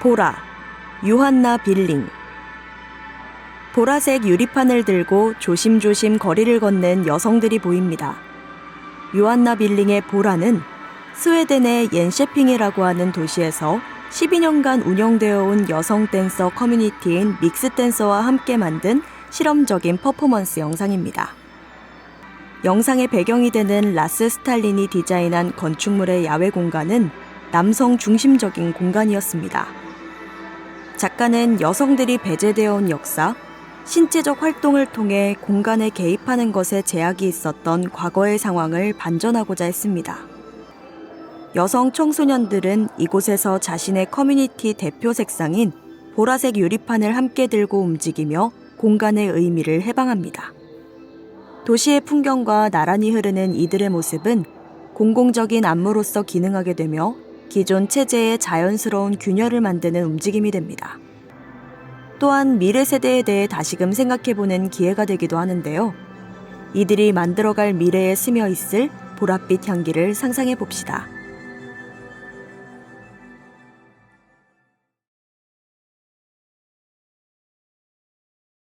보라, 유한나 빌링. 보라색 유리판을 들고 조심조심 거리를 걷는 여성들이 보입니다. 유한나 빌링의 보라는 스웨덴의 옌셰핑이라고 하는 도시에서 12년간 운영되어 온 여성 댄서 커뮤니티인 믹스 댄서와 함께 만든 실험적인 퍼포먼스 영상입니다. 영상의 배경이 되는 라스 스탈린이 디자인한 건축물의 야외 공간은 남성 중심적인 공간이었습니다. 작가는 여성들이 배제되어 온 역사, 신체적 활동을 통해 공간에 개입하는 것에 제약이 있었던 과거의 상황을 반전하고자 했습니다. 여성 청소년들은 이곳에서 자신의 커뮤니티 대표 색상인 보라색 유리판을 함께 들고 움직이며 공간의 의미를 해방합니다. 도시의 풍경과 나란히 흐르는 이들의 모습은 공공적인 안무로서 기능하게 되며 기존 체제의 자연스러운 균열을 만드는 움직임이 됩니다. 또한 미래 세대에 대해 다시금 생각해보는 기회가 되기도 하는데요. 이들이 만들어갈 미래에 스며 있을 보랏빛 향기를 상상해 봅시다.